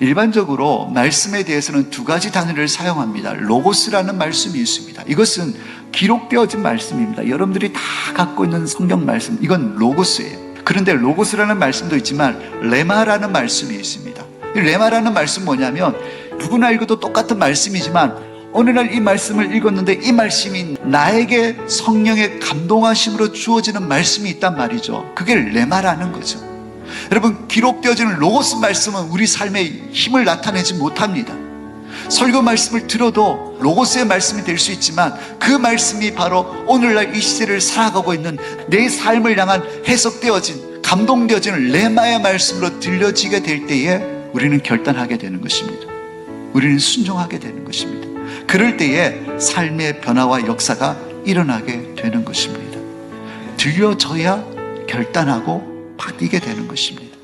일반적으로 말씀에 대해서는 두 가지 단어를 사용합니다. 로고스라는 말씀이 있습니다. 이것은 기록되어진 말씀입니다. 여러분들이 다 갖고 있는 성경 말씀, 이건 로고스예요. 그런데 로고스라는 말씀도 있지만 레마라는 말씀이 있습니다. 이 레마라는 말씀 뭐냐면 누구나 읽어도 똑같은 말씀이지만 어느 날 이 말씀을 읽었는데 이 말씀이 나에게 성령의 감동하심으로 주어지는 말씀이 있단 말이죠. 그게 레마라는 거죠. 여러분 기록되어지는 로고스 말씀은 우리 삶의 힘을 나타내지 못합니다. 설교 말씀을 들어도 로고스의 말씀이 될 수 있지만 그 말씀이 바로 오늘날 이 시대를 살아가고 있는 내 삶을 향한 해석되어진 감동되어지는 레마의 말씀으로 들려지게 될 때에 우리는 결단하게 되는 것입니다. 우리는 순종하게 되는 것입니다. 그럴 때에 삶의 변화와 역사가 일어나게 되는 것입니다. 들려져야 결단하고 바뀌게 되는 것입니다.